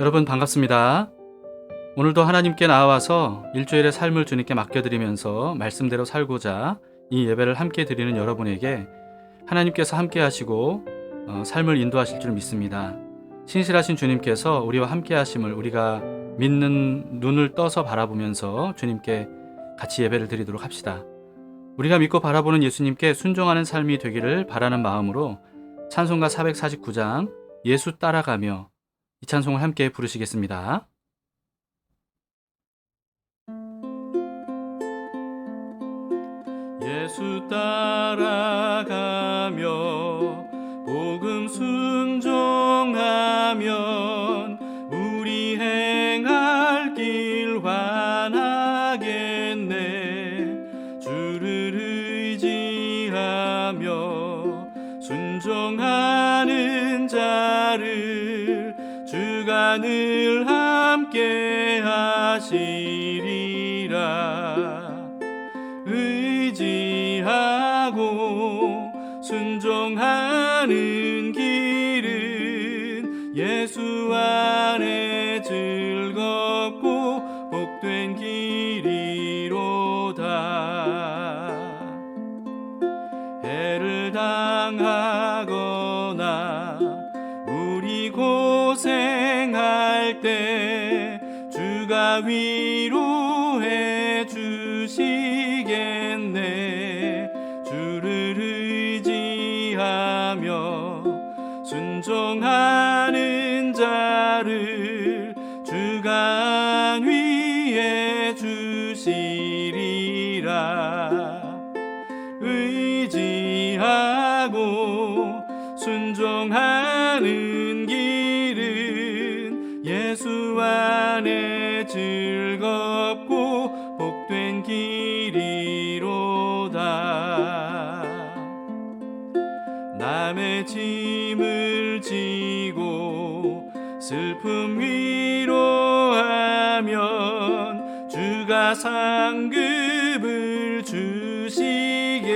여러분 반갑습니다. 오늘도 하나님께 나와서 일주일의 삶을 주님께 맡겨드리면서 말씀대로 살고자 이 예배를 함께 드리는 여러분에게 하나님께서 함께 하시고 어, 삶을 인도하실 줄 믿습니다. 신실하신 주님께서 우리와 함께 하심을 우리가 믿는 눈을 떠서 바라보면서 주님께 같이 예배를 드리도록 합시다. 우리가 믿고 바라보는 예수님께 순종하는 삶이 되기를 바라는 마음으로 찬송가 449장 예수 따라가며 이 찬송을 함께 부르시겠습니다. 예수 따라가며 복음 의지하며 순종하는 자를 주가 늘 함께 하시리라 주가 위해 주시리라. 의지하고 순종하는 길은 예수 안에 즐 슬픔 위로하면 주가 상급을 주시겠네.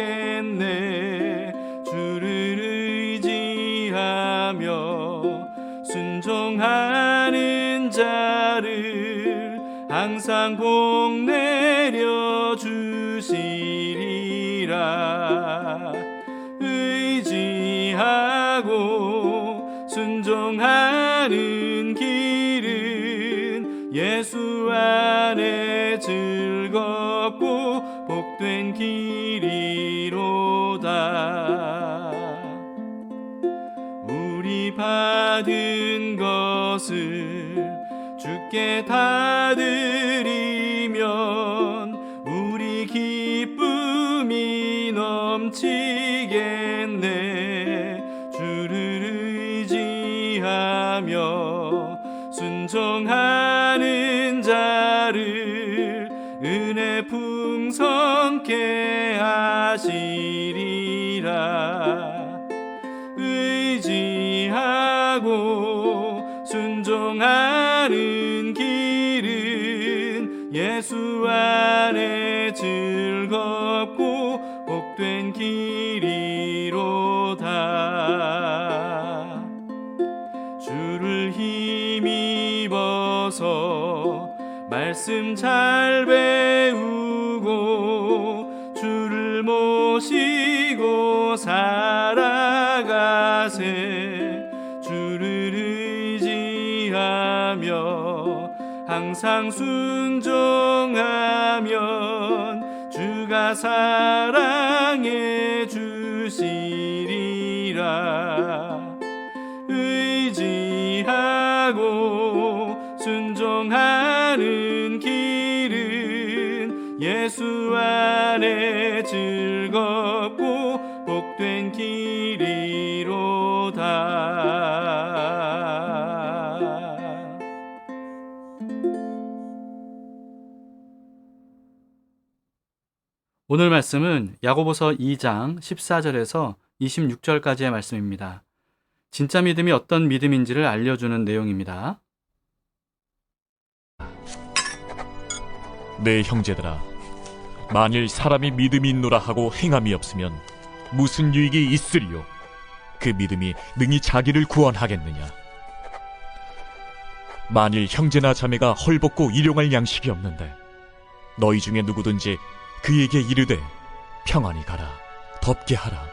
주를 의지하며 순종하는 자를 항상 복 내려 주시리라. 의지하고 순종하는 안에 즐겁고 복된 길이로다. 우리 받은 것을 주께 다드 즐겁고 복된 길이로다. 주를 힘입어서 말씀 잘 배우고 주를 모시고 살아가세. 주를 의지하며 항상 순 사랑 오늘 말씀은 야고보서 2장 14절에서 26절까지의 말씀입니다. 진짜 믿음이 어떤 믿음인지를 알려주는 내용입니다. 내 형제들아 만일 사람이 믿음이 있노라 하고 행함이 없으면 무슨 유익이 있으리요 그 믿음이 능히 자기를 구원하겠느냐 만일 형제나 자매가 헐벗고 일용할 양식이 없는데 너희 중에 누구든지 그에게 이르되 평안히 가라 덥게 하라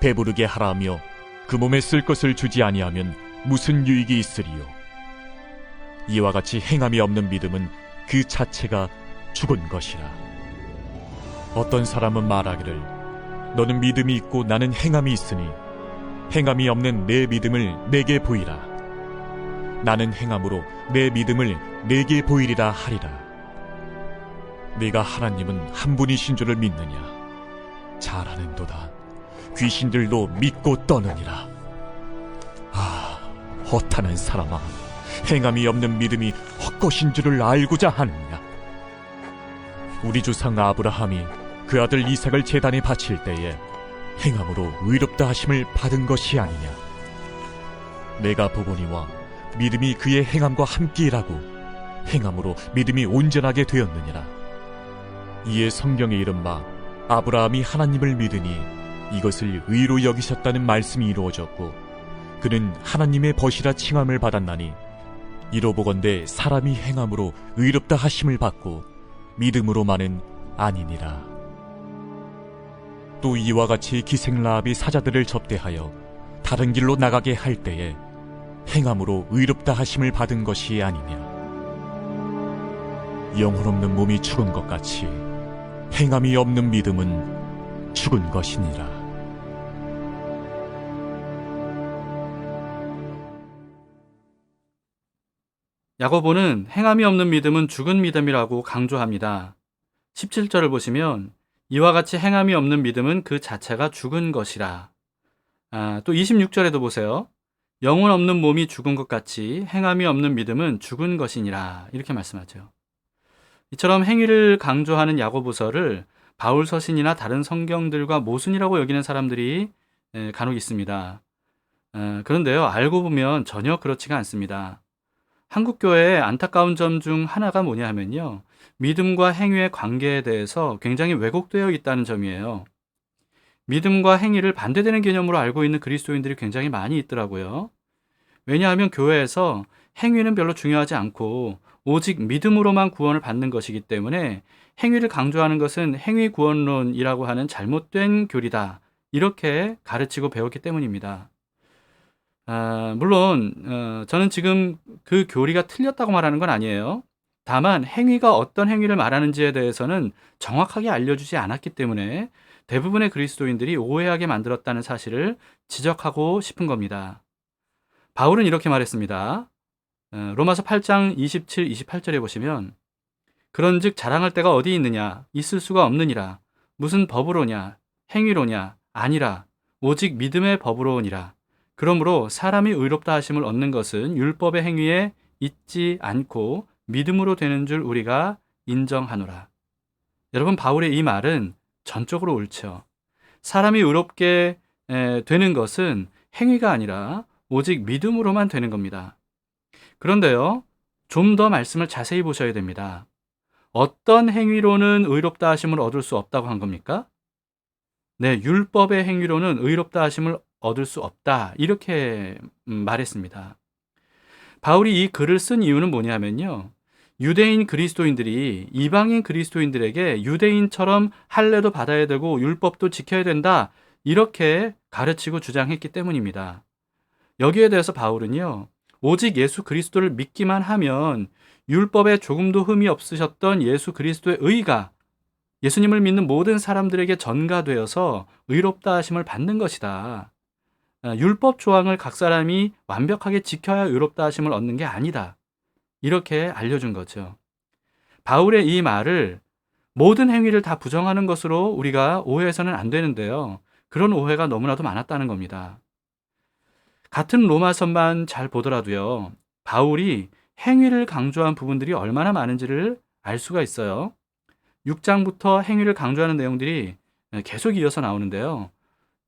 배부르게 하라 하며 그 몸에 쓸 것을 주지 아니하면 무슨 유익이 있으리요? 이와 같이 행함이 없는 믿음은 그 자체가 죽은 것이라. 어떤 사람은 말하기를 너는 믿음이 있고 나는 행함이 있으니 행함이 없는 내 믿음을 내게 보이라. 나는 행함으로 내 믿음을 내게 보이리라 하리라. 네가 하나님은 한 분이신 줄을 믿느냐? 잘하는도다. 귀신들도 믿고 떠느니라. 아, 허탄한 사람아, 행함이 없는 믿음이 헛것인 줄을 알고자 하느냐? 우리 조상 아브라함이 그 아들 이삭을 제단에 바칠 때에 행함으로 의롭다 하심을 받은 것이 아니냐? 내가 보거니와 믿음이 그의 행함과 함께 일하고 행함으로 믿음이 온전하게 되었느니라. 이에 성경에 이른 바 아브라함이 하나님을 믿으니 이것을 의로 여기셨다는 말씀이 이루어졌고 그는 하나님의 벗이라 칭함을 받았나니 이로 보건대 사람이 행함으로 의롭다 하심을 받고 믿음으로만은 아니니라. 또 이와 같이 기생라합이 사자들을 접대하여 다른 길로 나가게 할 때에 행함으로 의롭다 하심을 받은 것이 아니냐. 영혼 없는 몸이 죽은 것 같이 행함이 없는 믿음은 죽은 것이니라. 야고보는 행함이 없는 믿음은 죽은 믿음이라고 강조합니다. 17절을 보시면 이와 같이 행함이 없는 믿음은 그 자체가 죽은 것이라. 아, 또 26절에도 보세요. 영혼 없는 몸이 죽은 것 같이 행함이 없는 믿음은 죽은 것이니라. 이렇게 말씀하죠. 이처럼 행위를 강조하는 야고보서를 바울 서신이나 다른 성경들과 모순이라고 여기는 사람들이 에, 간혹 있습니다. 에, 그런데요, 알고 보면 전혀 그렇지가 않습니다. 한국 교회의 안타까운 점 중 하나가 뭐냐 하면요. 믿음과 행위의 관계에 대해서 굉장히 왜곡되어 있다는 점이에요. 믿음과 행위를 반대되는 개념으로 알고 있는 그리스도인들이 굉장히 많이 있더라고요. 왜냐하면 교회에서 행위는 별로 중요하지 않고 오직 믿음으로만 구원을 받는 것이기 때문에 행위를 강조하는 것은 행위 구원론이라고 하는 잘못된 교리다. 이렇게 가르치고 배웠기 때문입니다. 아, 물론 어, 저는 지금 그 교리가 틀렸다고 말하는 건 아니에요. 다만 행위가 어떤 행위를 말하는지에 대해서는 정확하게 알려주지 않았기 때문에 대부분의 그리스도인들이 오해하게 만들었다는 사실을 지적하고 싶은 겁니다. 바울은 이렇게 말했습니다. 어, 로마서 8장 27, 28절에 보시면 그런즉 자랑할 데가 어디 있느냐 있을 수가 없느니라 무슨 법으로냐 행위로냐 아니라 오직 믿음의 법으로니라 그러므로 사람이 의롭다 하심을 얻는 것은 율법의 행위에 있지 않고 믿음으로 되는 줄 우리가 인정하노라. 여러분 바울의 이 말은 전적으로 옳죠. 사람이 의롭게 에, 되는 것은 행위가 아니라 오직 믿음으로만 되는 겁니다. 그런데요, 좀 더 말씀을 자세히 보셔야 됩니다. 어떤 행위로는 의롭다 하심을 얻을 수 없다고 한 겁니까? 네, 율법의 행위로는 의롭다 하심을 얻을 수 없다. 이렇게 음, 말했습니다. 바울이 이 글을 쓴 이유는 뭐냐면요. 유대인 그리스도인들이 이방인 그리스도인들에게 유대인처럼 할례도 받아야 되고 율법도 지켜야 된다. 이렇게 가르치고 주장했기 때문입니다. 여기에 대해서 바울은요. 오직 예수 그리스도를 믿기만 하면 율법에 조금도 흠이 없으셨던 예수 그리스도의 의가 예수님을 믿는 모든 사람들에게 전가되어서 의롭다 하심을 받는 것이다. 아, 율법 조항을 각 사람이 완벽하게 지켜야 의롭다 하심을 얻는 게 아니다. 이렇게 알려준 거죠. 바울의 이 말을 모든 행위를 다 부정하는 것으로 우리가 오해해서는 안 되는데요. 그런 오해가 너무나도 많았다는 겁니다. 같은 로마서만 잘 보더라도요. 바울이 행위를 강조한 부분들이 얼마나 많은지를 알 수가 있어요. 6장부터 행위를 강조하는 내용들이 계속 이어서 나오는데요.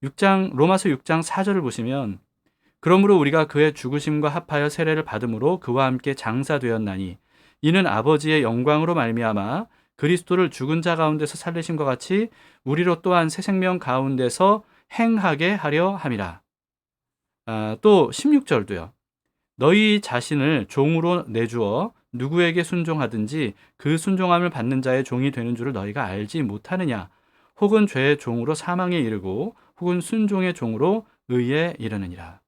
6장 로마서 6장 4절을 보시면 그러므로 우리가 그의 죽으심과 합하여 세례를 받음으로 그와 함께 장사되었나니 이는 아버지의 영광으로 말미암아 그리스도를 죽은 자 가운데서 살리심과 같이 우리로 또한 새 생명 가운데서 행하게 하려 함이라. 아, 또 16절도요. 너희 자신을 종으로 내주어 누구에게 순종하든지 그 순종함을 받는 자의 종이 되는 줄을 너희가 알지 못하느냐? 혹은 죄의 종으로 사망에 이르고 혹은 순종의 종으로 의에 이르느니라.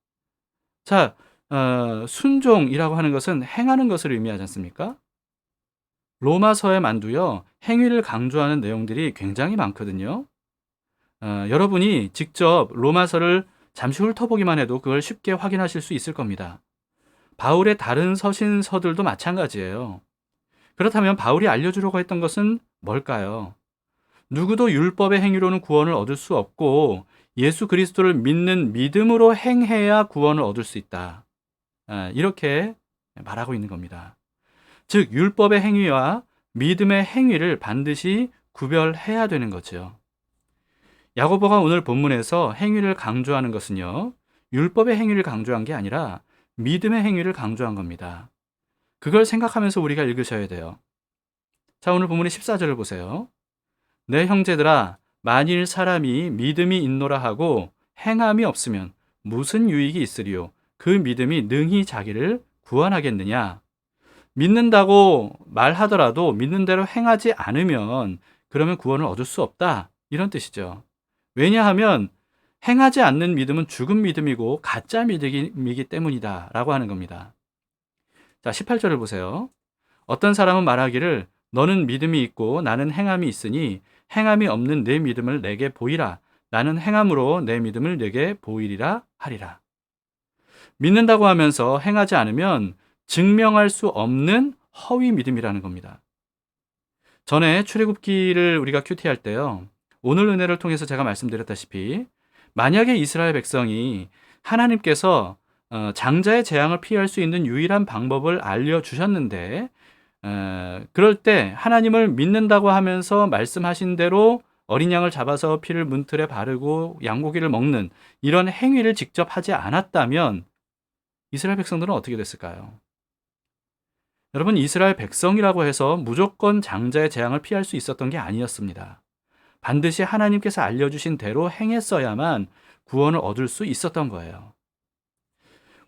자, 어, 순종이라고 하는 것은 행하는 것을 의미하지 않습니까? 로마서에 만두요 행위를 강조하는 내용들이 굉장히 많거든요. 어, 여러분이 직접 로마서를 잠시 훑어보기만 해도 그걸 쉽게 확인하실 수 있을 겁니다. 바울의 다른 서신서들도 마찬가지예요. 그렇다면 바울이 알려주려고 했던 것은 뭘까요? 누구도 율법의 행위로는 구원을 얻을 수 없고 예수 그리스도를 믿는 믿음으로 행해야 구원을 얻을 수 있다. 아, 이렇게 말하고 있는 겁니다. 즉 율법의 행위와 믿음의 행위를 반드시 구별해야 되는 거죠. 야고보가 오늘 본문에서 행위를 강조하는 것은요. 율법의 행위를 강조한 게 아니라 믿음의 행위를 강조한 겁니다. 그걸 생각하면서 우리가 읽으셔야 돼요. 자, 오늘 본문의 14절을 보세요. 내 형제들아 만일 사람이 믿음이 있노라 하고 행함이 없으면 무슨 유익이 있으리요? 그 믿음이 능히 자기를 구원하겠느냐? 믿는다고 말하더라도 믿는 대로 행하지 않으면 그러면 구원을 얻을 수 없다. 이런 뜻이죠. 왜냐하면 행하지 않는 믿음은 죽은 믿음이고 가짜 믿음이기 때문이다. 라고 하는 겁니다. 자, 18절을 보세요. 어떤 사람은 말하기를 너는 믿음이 있고 나는 행함이 있으니 행함이 없는 내 믿음을 내게 보이라. 나는 행함으로 내 믿음을 내게 보이리라 하리라. 믿는다고 하면서 행하지 않으면 증명할 수 없는 허위 믿음이라는 겁니다. 전에 출애굽기를 우리가 큐티할 때요. 오늘 은혜를 통해서 제가 말씀드렸다시피 만약에 이스라엘 백성이 하나님께서 어, 장자의 재앙을 피할 수 있는 유일한 방법을 알려주셨는데 어, 그럴 때 하나님을 믿는다고 하면서 말씀하신 대로 어린 양을 잡아서 피를 문틀에 바르고 양고기를 먹는 이런 행위를 직접 하지 않았다면 이스라엘 백성들은 어떻게 됐을까요? 여러분 이스라엘 백성이라고 해서 무조건 장자의 재앙을 피할 수 있었던 게 아니었습니다. 반드시 하나님께서 알려주신 대로 행했어야만 구원을 얻을 수 있었던 거예요.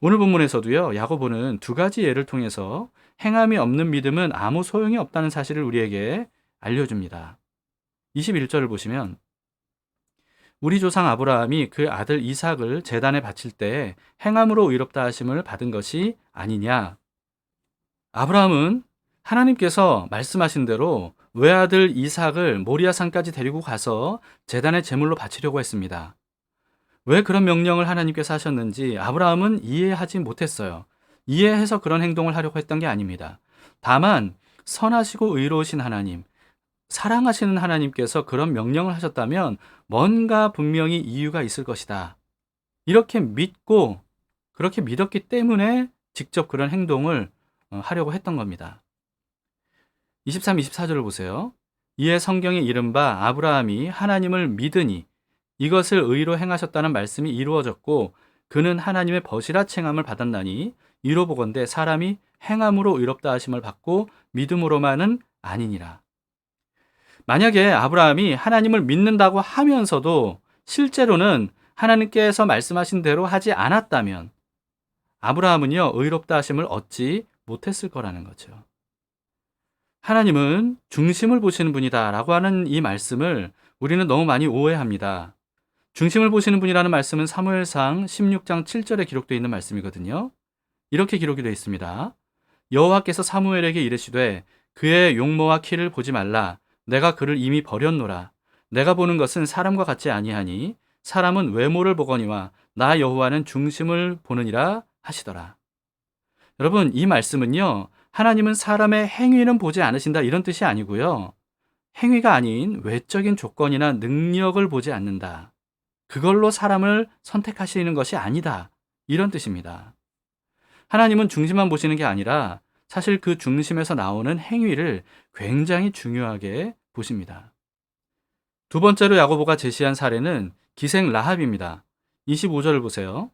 오늘 본문에서도요, 야고보는 두 가지 예를 통해서 행함이 없는 믿음은 아무 소용이 없다는 사실을 우리에게 알려줍니다. 21절을 보시면 우리 조상 아브라함이 그 아들 이삭을 재단에 바칠 때 행함으로 의롭다 하심을 받은 것이 아니냐. 아브라함은 하나님께서 말씀하신 대로 외아들 이삭을 모리아산까지 데리고 가서 재단의 제물로 바치려고 했습니다. 왜 그런 명령을 하나님께서 하셨는지 아브라함은 이해하지 못했어요. 이해해서 그런 행동을 하려고 했던 게 아닙니다. 다만 선하시고 의로우신 하나님, 사랑하시는 하나님께서 그런 명령을 하셨다면 뭔가 분명히 이유가 있을 것이다. 이렇게 믿고 그렇게 믿었기 때문에 직접 그런 행동을 어, 하려고 했던 겁니다. 23, 24절을 보세요. 이에 성경에 이른바 아브라함이 하나님을 믿으니 이것을 의로 행하셨다는 말씀이 이루어졌고 그는 하나님의 버시라 칭함을 받았나니 이로 보건대 사람이 행함으로 의롭다 하심을 받고 믿음으로만은 아니니라. 만약에 아브라함이 하나님을 믿는다고 하면서도 실제로는 하나님께서 말씀하신 대로 하지 않았다면 아브라함은요 의롭다 하심을 얻지 못했을 거라는 거죠. 하나님은 중심을 보시는 분이다 라고 하는 이 말씀을 우리는 너무 많이 오해합니다. 중심을 보시는 분이라는 말씀은 사무엘상 16장 7절에 기록되어 있는 말씀이거든요. 이렇게 기록이 되어 있습니다. 여호와께서 사무엘에게 이르시되 그의 용모와 키를 보지 말라 내가 그를 이미 버렸노라 내가 보는 것은 사람과 같지 아니하니 사람은 외모를 보거니와 나 여호와는 중심을 보느니라 하시더라. 여러분 이 말씀은요 하나님은 사람의 행위는 보지 않으신다 이런 뜻이 아니고요 행위가 아닌 외적인 조건이나 능력을 보지 않는다. 그걸로 사람을 선택하시는 것이 아니다. 이런 뜻입니다. 하나님은 중심만 보시는 게 아니라 사실 그 중심에서 나오는 행위를 굉장히 중요하게 보십니다. 두 번째로 야고보가 제시한 사례는 기생 라합입니다. 25절을 보세요.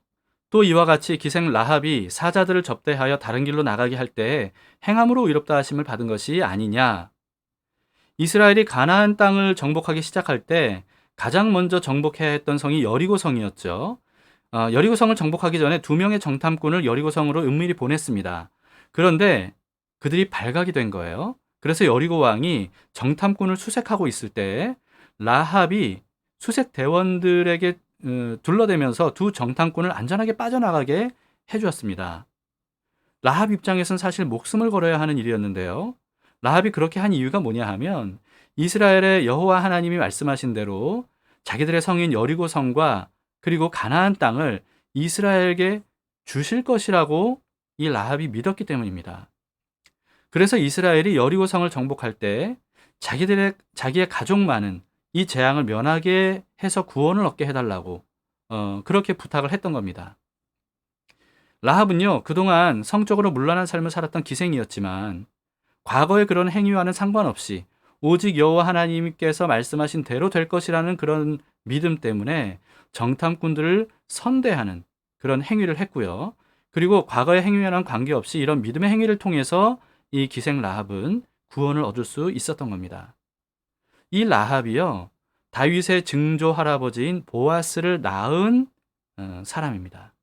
또 이와 같이 기생 라합이 사자들을 접대하여 다른 길로 나가게 할때 행함으로 의롭다 하심을 받은 것이 아니냐. 이스라엘이 가나안 땅을 정복하기 시작할 때 가장 먼저 정복해야 했던 성이 여리고 성이었죠. 어, 여리고 성을 정복하기 전에 두 명의 정탐꾼을 여리고 성으로 은밀히 보냈습니다. 그런데 그들이 발각이 된 거예요. 그래서 여리고 왕이 정탐꾼을 수색하고 있을 때 라합이 수색 대원들에게 어, 둘러대면서 두 정탐꾼을 안전하게 빠져나가게 해주었습니다. 라합 입장에선 사실 목숨을 걸어야 하는 일이었는데요. 라합이 그렇게 한 이유가 뭐냐 하면 이스라엘의 여호와 하나님이 말씀하신 대로 자기들의 성인 여리고 성과 그리고 가나안 땅을 이스라엘에게 주실 것이라고 이 라합이 믿었기 때문입니다. 그래서 이스라엘이 여리고 성을 정복할 때 자기들의 자기의 가족만은 이 재앙을 면하게 해서 구원을 얻게 해달라고 어, 그렇게 부탁을 했던 겁니다. 라합은요 그동안 성적으로 문란한 삶을 살았던 기생이었지만 과거의 그런 행위와는 상관없이 오직 여호와 하나님께서 말씀하신 대로 될 것이라는 그런 믿음 때문에 정탐꾼들을 선대하는 그런 행위를 했고요. 그리고 과거의 행위와는 관계없이 이런 믿음의 행위를 통해서 이 기생 라합은 구원을 얻을 수 있었던 겁니다. 이 라합이요 다윗의 증조 할아버지인 보아스를 낳은 어, 사람입니다.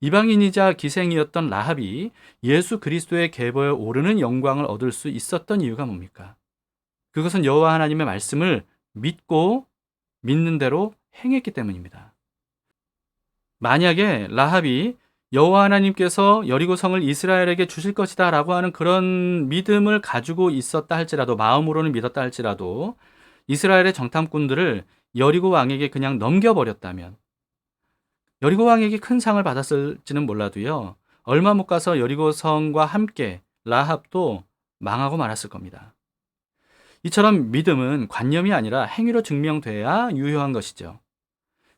이방인이자 기생이었던 라합이 예수 그리스도의 계보에 오르는 영광을 얻을 수 있었던 이유가 뭡니까? 그것은 여호와 하나님의 말씀을 믿고 믿는 대로 행했기 때문입니다. 만약에 라합이 여호와 하나님께서 여리고 성을 이스라엘에게 주실 것이다라고 하는 그런 믿음을 가지고 있었다 할지라도 마음으로는 믿었다 할지라도 이스라엘의 정탐꾼들을 여리고 왕에게 그냥 넘겨버렸다면 여리고 왕에게 큰 상을 받았을지는 몰라도요. 얼마 못 가서 여리고 성과 함께 라합도 망하고 말았을 겁니다. 이처럼 믿음은 관념이 아니라 행위로 증명돼야 유효한 것이죠.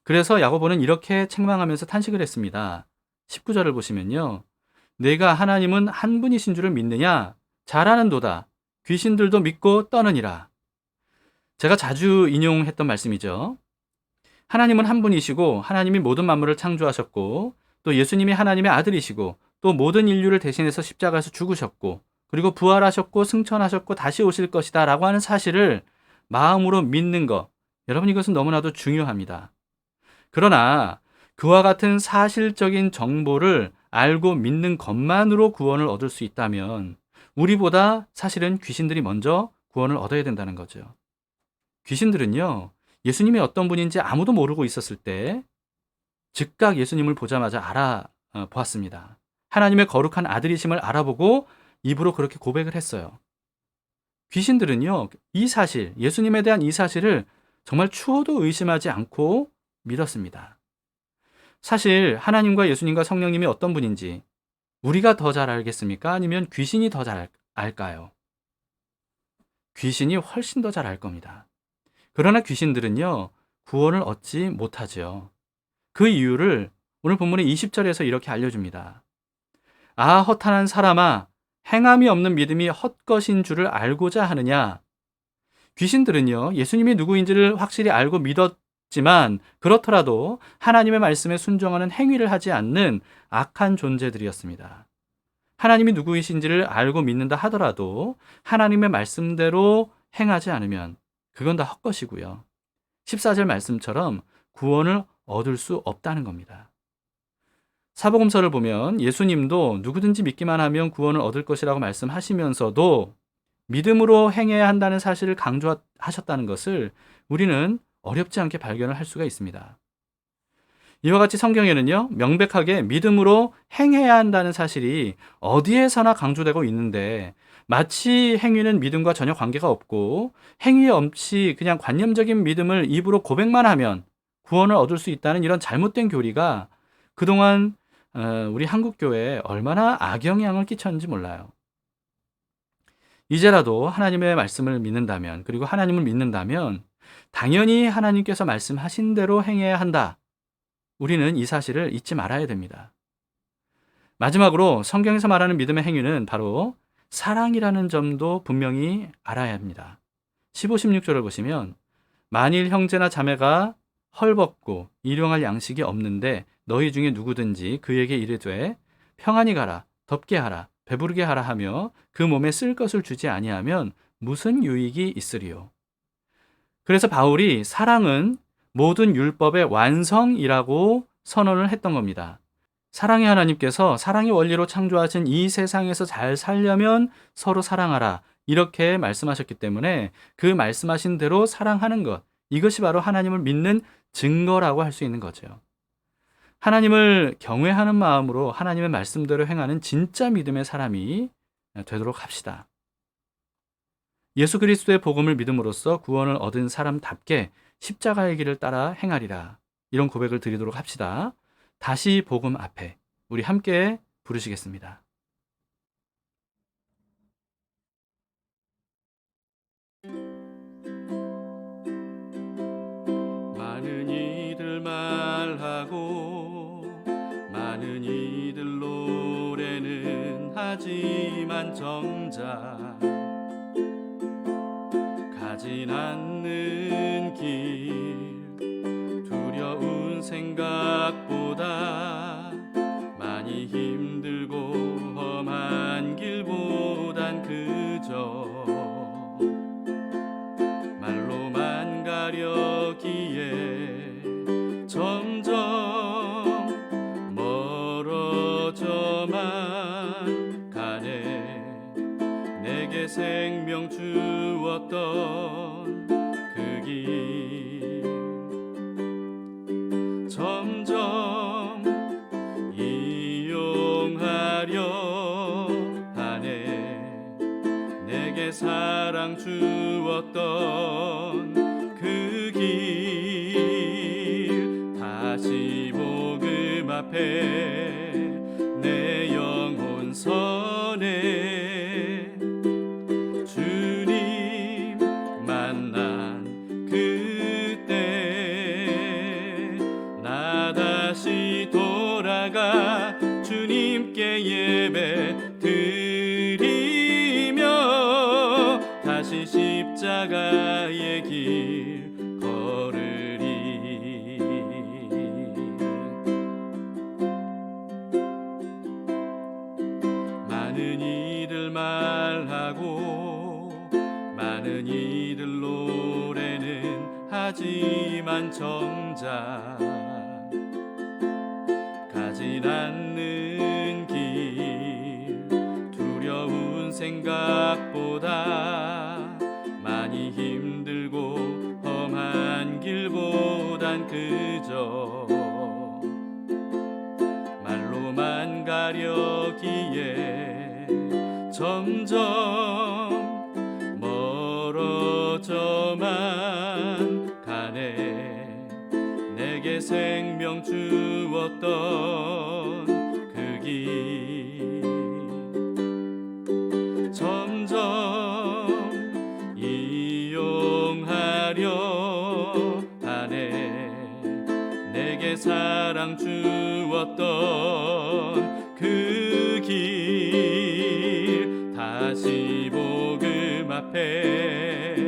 그래서 야고보는 이렇게 책망하면서 탄식을 했습니다. 19절을 보시면요. 내가 하나님은 한 분이신 줄을 믿느냐? 잘하는 도다. 귀신들도 믿고 떠느니라. 제가 자주 인용했던 말씀이죠. 하나님은 한 분이시고 하나님이 모든 만물을 창조하셨고 또 예수님이 하나님의 아들이시고 또 모든 인류를 대신해서 십자가에서 죽으셨고 그리고 부활하셨고 승천하셨고 다시 오실 것이다 라고 하는 사실을 마음으로 믿는 것. 여러분 이것은 너무나도 중요합니다. 그러나 그와 같은 사실적인 정보를 알고 믿는 것만으로 구원을 얻을 수 있다면 우리보다 사실은 귀신들이 먼저 구원을 얻어야 된다는 거죠. 귀신들은요, 예수님이 어떤 분인지 아무도 모르고 있었을 때 즉각 예수님을 보자마자 알아보았습니다. 하나님의 거룩한 아들이심을 알아보고 입으로 그렇게 고백을 했어요. 귀신들은요, 이 사실, 예수님에 대한 이 사실을 정말 추호도 의심하지 않고 믿었습니다. 사실 하나님과 예수님과 성령님이 어떤 분인지 우리가 더 잘 알겠습니까? 아니면 귀신이 더 잘 알까요? 귀신이 훨씬 더 잘 알 겁니다. 그러나 귀신들은요, 구원을 얻지 못하죠. 그 이유를 오늘 본문의 20절에서 이렇게 알려줍니다. 아, 허탄한 사람아, 행함이 없는 믿음이 헛것인 줄을 알고자 하느냐? 귀신들은요, 예수님이 누구인지를 확실히 알고 믿었 지만, 그렇더라도 하나님의 말씀에 순종하는 행위를 하지 않는 악한 존재들이었습니다. 하나님이 누구이신지를 알고 믿는다 하더라도 하나님의 말씀대로 행하지 않으면 그건 다 헛것이고요. 14절 말씀처럼 구원을 얻을 수 없다는 겁니다. 사복음서를 보면 예수님도 누구든지 믿기만 하면 구원을 얻을 것이라고 말씀하시면서도 믿음으로 행해야 한다는 사실을 강조하셨다는 것을 우리는 어렵지 않게 발견을 할 수가 있습니다. 이와 같이 성경에는요, 명백하게 믿음으로 행해야 한다는 사실이 어디에서나 강조되고 있는데, 마치 행위는 믿음과 전혀 관계가 없고, 행위 없이 그냥 관념적인 믿음을 입으로 고백만 하면 구원을 얻을 수 있다는 이런 잘못된 교리가 그동안 어, 우리 한국교회에 얼마나 악영향을 끼쳤는지 몰라요. 이제라도 하나님의 말씀을 믿는다면, 그리고 하나님을 믿는다면, 당연히 하나님께서 말씀하신 대로 행해야 한다. 우리는 이 사실을 잊지 말아야 됩니다. 마지막으로 성경에서 말하는 믿음의 행위는 바로 사랑이라는 점도 분명히 알아야 합니다. 15, 16절을 보시면 만일 형제나 자매가 헐벗고 일용할 양식이 없는데 너희 중에 누구든지 그에게 이르되 평안히 가라 덥게 하라 배부르게 하라 하며 그 몸에 쓸 것을 주지 아니하면 무슨 유익이 있으리요. 그래서 바울이 사랑은 모든 율법의 완성이라고 선언을 했던 겁니다. 사랑의 하나님께서 사랑의 원리로 창조하신 이 세상에서 잘 살려면 서로 사랑하라. 이렇게 말씀하셨기 때문에 그 말씀하신 대로 사랑하는 것. 이것이 바로 하나님을 믿는 증거라고 할 수 있는 거죠. 하나님을 경외하는 마음으로 하나님의 말씀대로 행하는 진짜 믿음의 사람이 되도록 합시다. 예수 그리스도의 복음을 믿음으로써 구원을 얻은 사람답게 십자가의 길을 따라 행하리라. 이런 고백을 드리도록 합시다. 다시 복음 앞에 우리 함께 부르시겠습니다. 많은 이들 말하고 많은 이들 노래는 하지만 정작 가진 않는 길. 두려운 생각보다 많이 힘 예배 드리며 다시 십자가의 길 걸으리. 많은 이들 말하고 많은 이들 노래는 하지만 정작 생각보다 많이 힘들고 험한 길보단 그저 말로만 가려기에 점점 멀어져만 주었던 그 길 다시 복음 앞에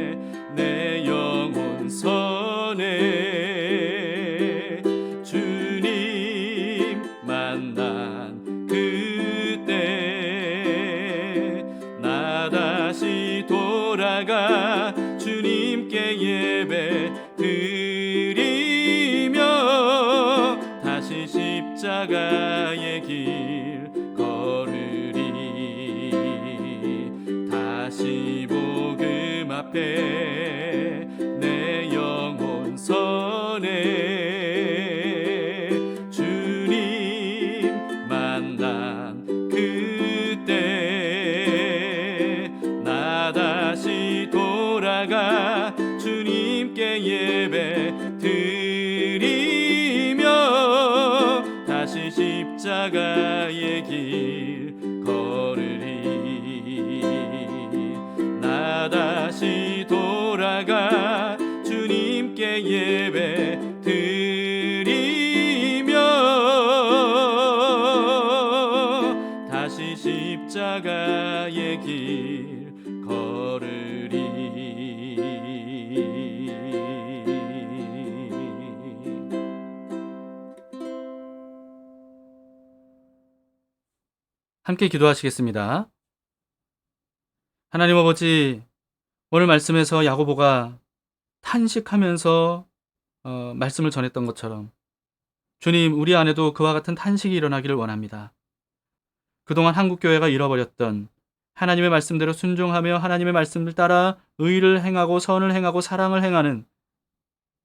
앞에 내 영혼 선에 주님 만난 그때 나 다시 돌아가 주님께 예배 드리며 다시 십자가의 함께 기도하시겠습니다. 하나님 아버지, 오늘 말씀에서 야고보가 탄식하면서 어, 말씀을 전했던 것처럼 주님, 우리 안에도 그와 같은 탄식이 일어나기를 원합니다. 그동안 한국교회가 잃어버렸던 하나님의 말씀대로 순종하며 하나님의 말씀을 따라 의를 행하고 선을 행하고 사랑을 행하는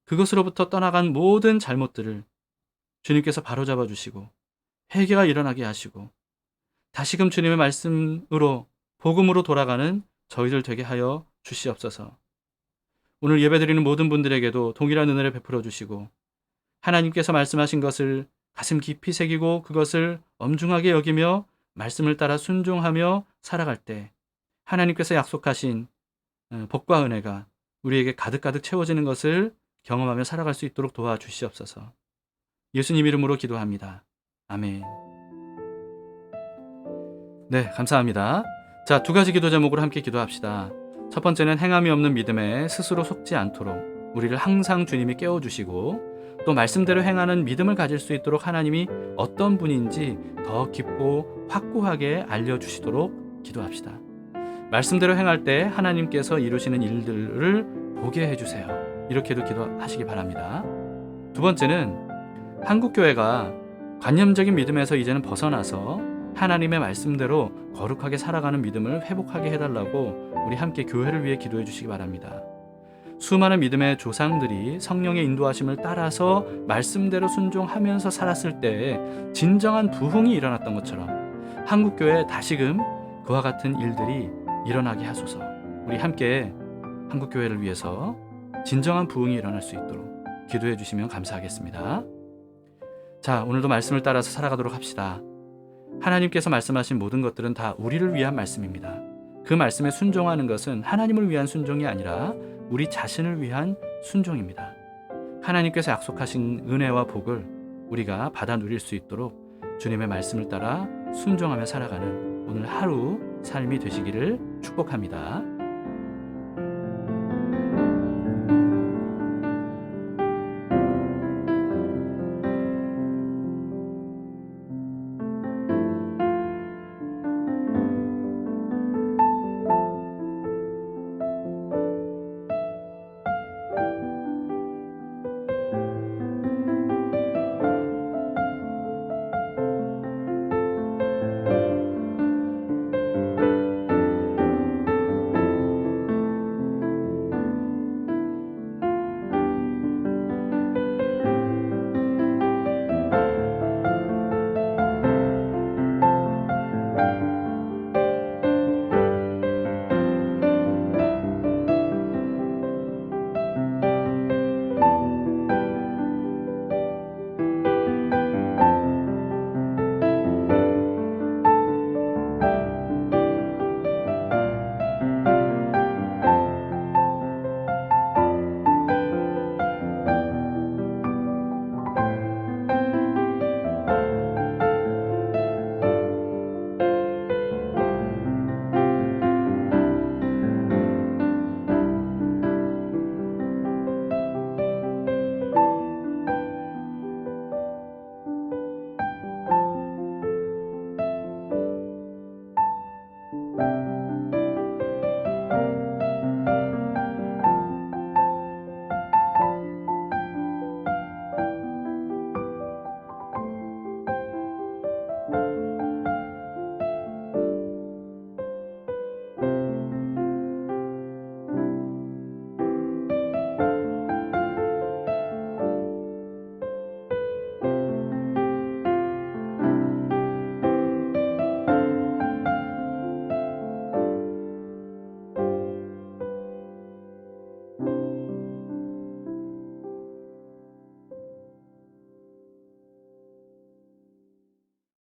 그것으로부터 떠나간 모든 잘못들을 주님께서 바로잡아 주시고 회개가 일어나게 하시고 다시금 주님의 말씀으로 복음으로 돌아가는 저희들 되게 하여 주시옵소서. 오늘 예배드리는 모든 분들에게도 동일한 은혜를 베풀어 주시고 하나님께서 말씀하신 것을 가슴 깊이 새기고 그것을 엄중하게 여기며 말씀을 따라 순종하며 살아갈 때 하나님께서 약속하신 어, 복과 은혜가 우리에게 가득가득 채워지는 것을 경험하며 살아갈 수 있도록 도와주시옵소서. 예수님 이름으로 기도합니다. 아멘. 네, 감사합니다. 자, 두 가지 기도 제목으로 함께 기도합시다. 첫 번째는 행함이 없는 믿음에 스스로 속지 않도록 우리를 항상 주님이 깨워주시고 또 말씀대로 행하는 믿음을 가질 수 있도록 하나님이 어떤 분인지 더 깊고 확고하게 알려주시도록 기도합시다. 말씀대로 행할 때 하나님께서 이루시는 일들을 보게 해주세요. 이렇게도 기도하시기 바랍니다. 두 번째는 한국교회가 관념적인 믿음에서 이제는 벗어나서 하나님의 말씀대로 거룩하게 살아가는 믿음을 회복하게 해달라고 우리 함께 교회를 위해 기도해 주시기 바랍니다. 수많은 믿음의 조상들이 성령의 인도하심을 따라서 말씀대로 순종하면서 살았을 때 진정한 부흥이 일어났던 것처럼 한국교회 다시금 그와 같은 일들이 일어나게 하소서. 우리 함께 한국교회를 위해서 진정한 부흥이 일어날 수 있도록 기도해 주시면 감사하겠습니다. 자, 오늘도 말씀을 따라서 살아가도록 합시다. 하나님께서 말씀하신 모든 것들은 다 우리를 위한 말씀입니다. 그 말씀에 순종하는 것은 하나님을 위한 순종이 아니라 우리 자신을 위한 순종입니다. 하나님께서 약속하신 은혜와 복을 우리가 받아 누릴 수 있도록 주님의 말씀을 따라 순종하며 살아가는 오늘 하루 삶이 되시기를 축복합니다.